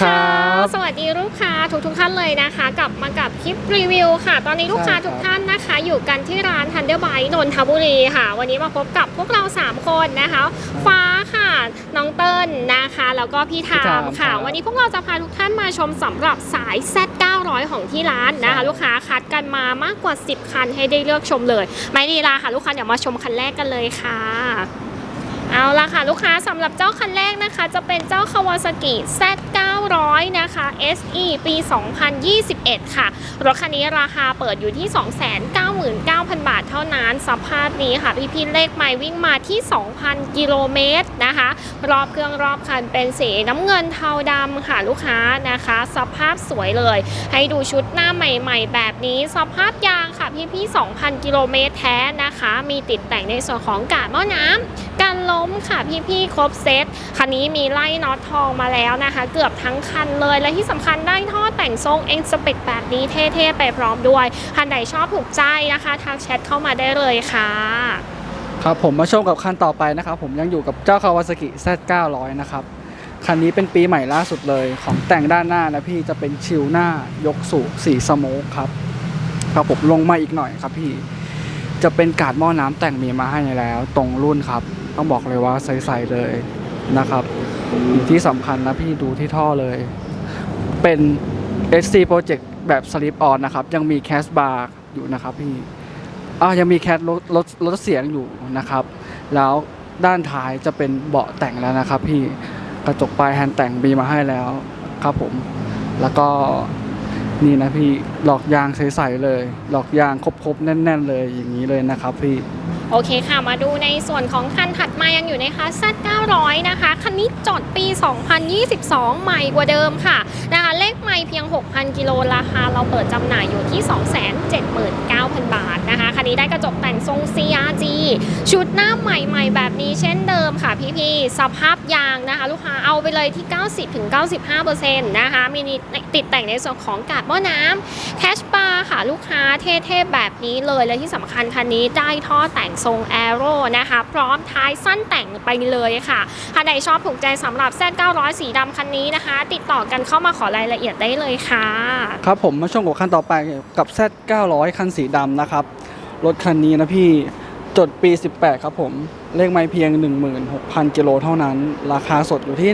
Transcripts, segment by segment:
ครับ สวัสดีลูกค้าทุกทุกๆท่านเลยนะคะ กลับมากับคลิปรีวิวค่ะ ตอนนี้ลูกค้าใช่ครับทุกท่านนะคะ อยู่กันที่ร้านทันเดอร์ไบนนทบุรีค่ะ วันนี้มาพบกับพวกเรา 3 คนนะคะ ฟ้าค่ะ น้องเติ้ลนะคะ แล้วก็พี่ทาพี่ทามมค่ะครับวันนี้พวกเราจะพาทุกท่านมาชมสำหรับสาย Z900 ของที่ร้านนะคะใช่ลูกค้าคัดกันมามากกว่า 10 คันให้ได้เลือกชมเลย ไม่ดีลาค่ะ ลูกค้าเดี๋ยวมาชมคันแรกกันเลยค่ะ เอาละค่ะ ลูกค้าสำหรับเจ้าคันแรกนะคะ จะเป็นเจ้า Kawasaki Z900 นะคะ SE ปี 2021 ค่ะ รถคันนี้ราคาเปิดอยู่ที่ 299,000 บาทเท่านั้นสภาพนี้ค่ะ พี่พินเลขไมล์วิ่งมาที่ 2,000 กิโลเมตรนะคะ รอบเครื่องรอบคันเป็นสีน้ำเงินเทาดำค่ะลูกค้านะคะ สภาพสวยเลย ให้ดูชุดหน้าใหม่ ๆ แบบนี้สภาพยางค่ะ พี่ๆ2,000 กิโลเมตรแท้นะคะ มีติดแต่งในส่วนของกาดหม้อน้ำการล้มค่ะพี่ๆครบเซตคันนี้มีไล่น็อตทองมาแล้วนะคะ เกือบทั้งคันเลย และที่สำคัญได้ท่อแต่งทรงเอ็นสเปกแบบนี้เท่ๆไปพร้อมด้วยคันไหนชอบถูกใจนะคะทักแชทเข้ามาได้เลยค่ะครับผมมาชมกับคันต่อไปนะครับ ผมยังอยู่กับเจ้า Kawasaki Z900 นะครับคันนี้เป็นปีใหม่ล่าสุดเลยของแต่งด้านหน้านะพี่จะเป็นชิลหน้ายกสูงสีสโมกครับ ครับผมลงมาอีกหน่อยครับพี่จะเป็นกาดหม้อน้ำแต่งมีมาให้แล้ว ตรงรุ่นครับ ต้องบอกเลยว่าใสๆเลยนะครับที่สำคัญนะพี่ดูที่ท่อเลย เป็น SC Project แบบ Slip On นนะครับ ยังมีแคสบาร์อยู่นะครับพี่อ่ายังมีแคทลดลดลดเสียงอยู่นะครับ แล้วด้านท้ายจะเป็นเบาะแต่งแล้วนะครับ พี่กระจกปลายแฮนด์แต่งมีมาให้แล้วครับผม แล้วก็ นี่นะพี่หลอกยางใสๆเลย หลอกยางครบๆแน่น ๆ เลยอย่างนี้เลยนะครับพี่โอเคค่ะ มาดูในส่วนของคันถัดมายังอยู่ในคลาส Z900 นะคะ คันนี้จอดปี 2022 ใหม่กว่าเดิมค่ะนะคะ เลขไม่เพียง 6,000 กิโลราคาเราเปิดจำหน่ายอยู่ที่ 279,000 บาทนะคะ คันนี้ได้กระจกแต่งทรง CRG ชุดหน้าใหม่ๆ แบบนี้เช่นเดิมค่ะพี่ๆ สภาพยางนะคะ ลูกค้าเอาไปเลยที่ 90-95%นะคะมีติดแต่งในส่วนของกาดหม้อน้ำแคชบาร์ค่ะลูกค้าเท่ๆ แบบนี้เลยและที่สำคัญคันนี้ได้ท่อแต่งทรงแอโร่นะคะ พร้อมท้ายสั้นแต่งไปเลยค่ะถ้าใดชอบถูกใจสำหรับ Z900 สีดำคันนี้นะคะ ติดต่อกันเข้ามาขอรายละเอียดได้เลยค่ะ ครับผมมาชมกับคันต่อไปกับ Z900 คันสีดำนะครับ รถคันนี้นะพี่จดปี 18 ครับผม เลขไม่เพียง 16,000 กิโลเท่านั้น ราคาสดอยู่ที่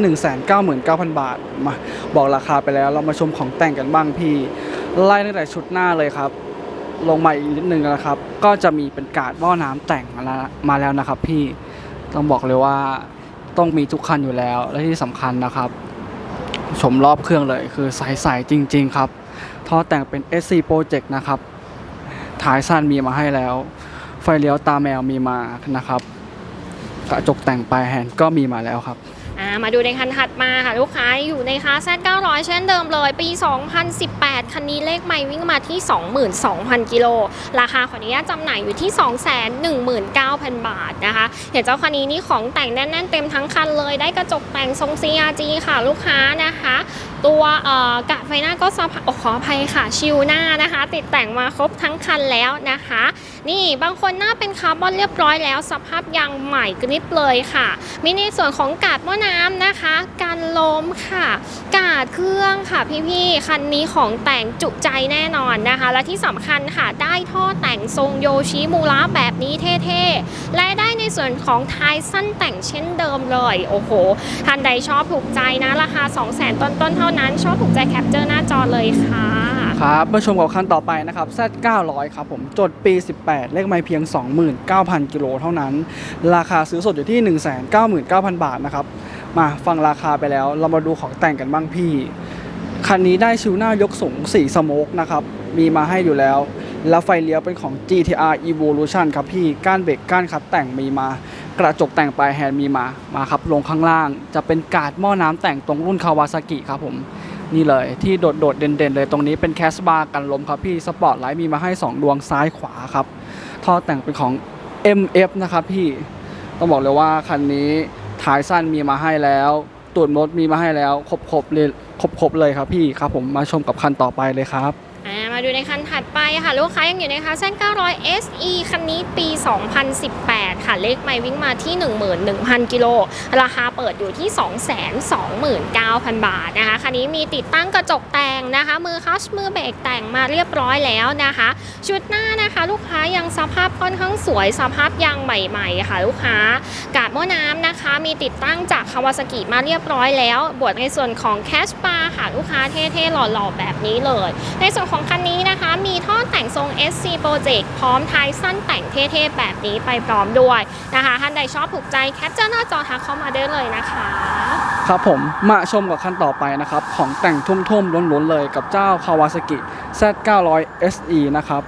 199,000 บาท มาบอกราคาไปแล้ว เรามาชมของแต่งกันบ้างพี่ ไล่ตั้งแต่ชุดหน้าเลยครับ ลงมาอีกนิดนึงนะครับ ก็จะมีเป็นการ์ดหม้อน้ำแต่งมาแล้วมาแล้วนะครับพี่ ต้องบอกเลยว่าต้องมีทุกคันอยู่แล้ว และที่สำคัญนะครับ ชมรอบเครื่องเลยคือใสๆจริง ๆ ครับ ท่อแต่งเป็น SC Project นะครับท้ายสั้นมีมาให้แล้ว ไฟเลี้ยวตาแมวมีมานะครับ กระจกแต่งปลายแฮนด์ก็มีมาแล้วครับ มาดูในคันถัดมาค่ะลูกค้าอยู่ในคาส Z900 เช่นเดิมเลย ปี 2018 คันนี้เลขไม่วิ่งมาที่ 22,000 กิโล ราคาขออนุญาตจำหน่ายอยู่ที่ 219,000 บาทนะคะ เห็นเจ้าคันนี้นี่ของแต่งแน่น ๆ เต็มทั้งคันเลยได้กระจกแต่งทรง CRG ค่ะลูกค้านะคะ ตัวเอ่อกะไฟหน้าก็สภาพโอ้ขออภัยค่ะชิวหน้านะคะ ติดแต่งมาครบทั้งคันแล้วนะคะ นี่บางคนหน้าเป็นคาร์บอนเรียบร้อยแล้ว สภาพยางใหม่กริบเลยค่ะ มีในส่วนของกาดม้อนน้ำนะคะการล้มค่ะ กาดเครื่องค่ะพี่ๆ คันนี้ของแต่งจุใจแน่นอนนะคะ และที่สำคัญค่ะได้ท่อแต่งทรงโยชิมูระแบบนี้เท่ๆ และได้ในส่วนของท้ายสั้นแต่งเช่นเดิมเลย โอ้โหท่านใดชอบถูกใจนะ ราคา 200,000ต้นๆ เท่านั้น ชอบถูกใจแคปเจอร์หน้าจอเลยค่ะครับมาชมกับคันต่อไปนะครับ Z900 ครับผมจดปี 18 เลขไม่เพียง 29,000 กิโลเท่านั้น ราคาซื้อสดอยู่ที่ 199,000 บาทนะครับ มาฟังราคาไปแล้ว เรามาดูของแต่งกันบ้างพี่ คันนี้ได้ชิวหน้ายกสูงสีสโมกนะครับ มีมาให้อยู่แล้ว แล้วไฟเลี้ยวเป็นของ GTR Evolution ครับพี่ ก้านเบรกก้านคัดแต่งมีมา กระจกแต่งปลายแฮนด์มีมา มาครับลงข้างล่าง จะเป็นกาดหม้อน้ำแต่งตรงรุ่นคาวาซากิครับผม นี่เลยที่โดดๆเด่นๆเลยตรงนี้เป็นแคสบาร์กันลมครับพี่สปอร์ตไลท์มีมาให้ 2 ดวงซ้ายขวาครับท่อแต่งเป็นของ MF นะครับพี่ ต้องบอกเลยว่าคันนี้ ท้ายสั้นมีมาให้แล้วตูดมดมีมาให้แล้วครบๆเลยครบๆเลยครับพี่ครับผมมาชมกับคันต่อไปเลยครับ ดูในคันถัดไปค่ะ ลูกค้ายังอยู่ในคันเส้น 900 SE คันนี้ปี 2018 ค่ะ เลขไม่วิ่งมาที่ 11,000 กิโล ราคาเปิดอยู่ที่ 229,000 บาทนะคะ คันนี้มีติดตั้งกระจกแต่งนะคะ มือคัชมือเบรกแต่งมาเรียบร้อยแล้วนะคะ ชุดหน้านะคะ ลูกค้ายังสภาพค่อนข้างสวย สภาพยางใหม่ๆค่ะ ลูกค้ากาดหม้อน้ำนะคะ มีติดตั้งจากคาวาซากิมาเรียบร้อยแล้ว บวกในส่วนของแคชบาร์ค่ะ ลูกค้าเท่ๆหล่อๆแบบนี้เลย ในส่วนของคันนี้นะคะมีท่อแต่งทรง SC Project พร้อมท้ายสั้นแต่งเท่ๆ แบบนี้ไปพร้อมด้วยนะคะท่านใดชอบถูกใจแคปเจอร์หน้าจอทักเข้ามาได้เลยนะคะครับผมมาชมกับคันต่อไปนะครับ ของแต่งทุ่มๆล้นๆเลยกับเจ้า Kawasaki Z900 SE นะครับ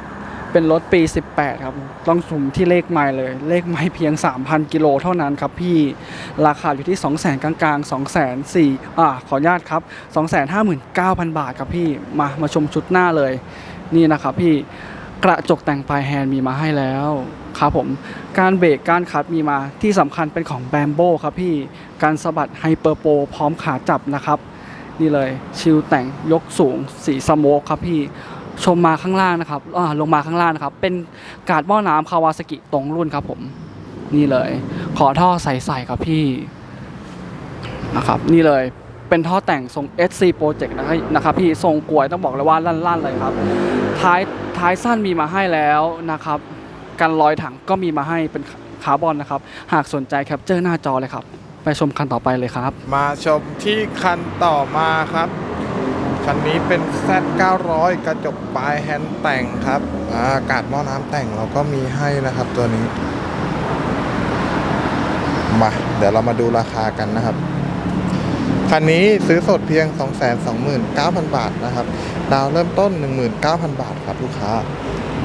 เป็นรถปี 18 ครับ ต้องชมที่เลขไมล์เลย เลขไมล์เพียง 3,000 กิโลเท่านั้นครับพี่ ราคาอยู่ที่ 200,000กลางๆ 204,000อ่าขออนุญาตครับ 259,000 บาทครับพี่ มา มาชมชุดหน้าเลย นี่นะครับพี่ กระจกแต่งปลายแฮนด์มีมาให้แล้วครับผม การเบรกการคัดมีมาที่สำคัญเป็นของแบมโบครับพี่ การสะบัดไฮเปอร์โปรพร้อมขาจับนะครับ นี่เลย ชิลแต่งยกสูงสีสโมกครับพี่ ชมมาข้างล่างนะครับลงมาข้างล่างนะครับ เป็นกาดหม้อน้ำคาวาสกิตรงรุ่นครับผมนี่เลย ขอท่อใส่ๆครับพี่นะครับนี่เลยเป็นท่อแต่งทรง SC Project นะครับพี่ทรงกลวยต้องบอกเลยว่าลั่นๆเลยครับ ท้ายท้ายสั้นมีมาให้แล้วนะครับกันรอยถังก็มีมาให้เป็นคาร์บอนนะครับ หากสนใจแคปเจอร์หน้าจอเลยครับ ไปชมคันต่อไปเลยครับ มาชมที่คันต่อมาครับ คันนี้เป็น Z900 กระจกปลายแฮนด์แต่งครับอากาศหม้อน้ำแต่งเราก็มีให้นะครับตัวนี้ มาเดี๋ยวเรามาดูราคากันนะครับ คันนี้ซื้อสดเพียง 229,000 บาทนะครับ ดาวเริ่มต้น 19,000 บาทครับลูกค้า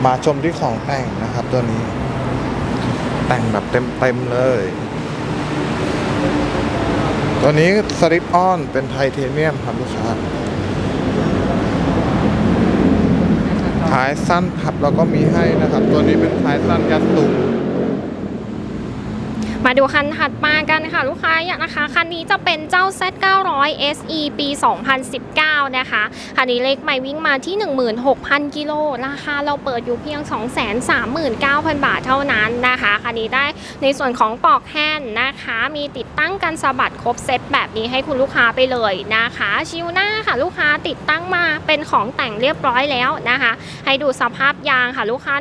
มาชมที่ของแต่งนะครับตัวนี้ แต่งแบบเต็มๆเลยตัวนี้สลิปออนเป็นไทเทเนียมครับลูกค้าายสั้นขับเราก็มีให้นะครับ ตัวนี้เป็นสายสั้นยัดตุง มาดูคันถัดมากันค่ะลูกค้าอยากนะคะคันนี้จะเป็นเจ้า Z900 SE ปี 2019 นะคะคันนี้เลขไม่วิ่งมาที่ 16,000 กิโลราคาเราเปิดอยู่เพียง 239,000 บาทเท่านั้นนะคะคันนี้ได้ในส่วนของปลอกแฮนด์นะคะ มีติดตั้งกันสะบัดครบเซตแบบนี้ให้คุณลูกค้าไปเลยนะคะ ชิวหน้าค่ะลูกค้าติดตั้งมาเป็นของแต่งเรียบร้อยแล้วนะคะ ให้ดูสภาพยางค่ะลูกค้า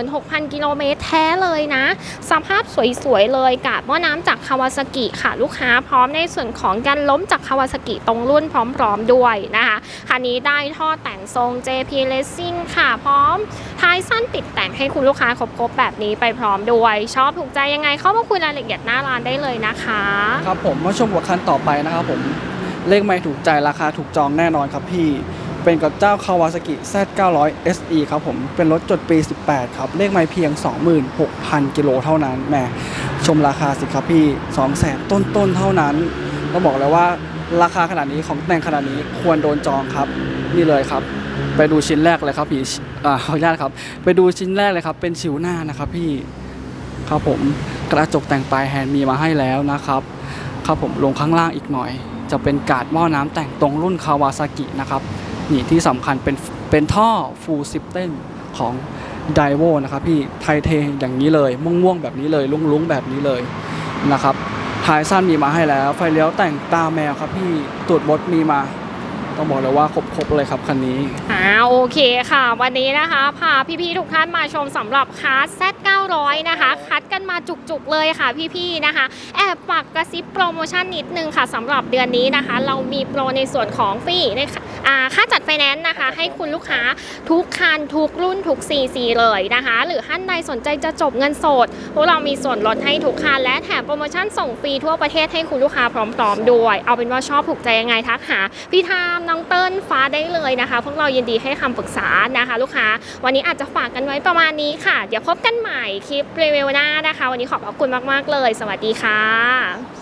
16,000 กิโลเมตรแท้เลยนะ สภาพสวยๆเลยกาดหม้อน้ำจากคาวาซากิค่ะลูกค้าพร้อมในส่วนของการล้มจากคาวาซากิตรงรุ่นพร้อมๆด้วยนะคะคันนี้ได้ท่อแต่งทรง JP Racing ค่ะพร้อมท้ายสั้นติดแต่งให้คุณลูกค้าครบๆแบบนี้ไปพร้อมด้วย ชอบถูกใจยังไงเข้ามาคุยรายละเอียดหน้าร้านได้เลยนะคะครับผมมาชมกับคันต่อไปนะครับผมเลขไม่ถูกใจราคาถูกจองแน่นอนครับพี่ เป็นกับเจ้า Kawasaki Z900 SE ครับผม เป็นรถจดปี 18 ครับ เลขไม่เพียง 26,000 กิโลเท่านั้นแหมชมราคาสิครับพี่ 200,000 ต้นๆ เท่านั้นต้องบอกเลยว่าราคาขนาดนี้ของแต่งขนาดนี้ควรโดนจองครับ นี่เลยครับ ไปดูชิ้นแรกเลยครับพี่อ่าขออนุญาตครับ ไปดูชิ้นแรกเลยครับ เป็นชิวหน้านะครับพี่ครับผมกระจกแต่งปลายแฮนด์มีมาให้แล้วนะครับ ครับผมลงข้างล่างอีกหน่อย จะเป็นกาดหม้อน้ำแต่งตรงรุ่นคาวาซากินะครับ นี่ที่สำคัญเป็นเป็นท่อฟูลซิปเต้นของไดโวนะครับพี่ไทเทอย่างนี้เลย ม่วงๆแบบนี้เลย ลุ้งๆแบบนี้เลยนะครับท้ายสั้นมีมาให้แล้ว ไฟเลี้ยวแต่งตาแมวครับพี่ตูดบดมีมา ต้องบอกเลยว่าครบๆเลยครับคันนี้ อ่าโอเคค่ะ วันนี้นะคะพาพี่ๆทุกท่านมาชมสำหรับคาร์ Z900 นะคะ คัดกันมาจุกๆเลยค่ะพี่ๆนะคะ แอบฝากกระซิบโปรโมชั่นนิดนึงค่ะสำหรับเดือนนี้นะคะ เรามีโปรในส่วนของฟรีในค่ะอ่าค่าจัดไฟแนนซ์นะคะ ให้คุณลูกค้าทุกคันทุกรุ่นทุก CC เลยนะคะ หรือท่านใดสนใจจะจบเงินสดพวกเรามีส่วนลดให้ทุกคันและแถมโปรโมชั่นส่งฟรีทั่วประเทศให้คุณลูกค้าพร้อมๆด้วย เอาเป็นว่าชอบถูกใจยังไงทักหาพี่ทามน้องเติ้ลฟ้าได้เลยนะคะ พวกเรายินดีให้คำปรึกษานะคะ ลูกค้า วันนี้อาจจะฝากกันไว้ประมาณนี้ค่ะ เดี๋ยวพบกันใหม่คลิปรีวิวหน้านะคะ วันนี้ขอบพระคุณมากๆเลย สวัสดีค่ะ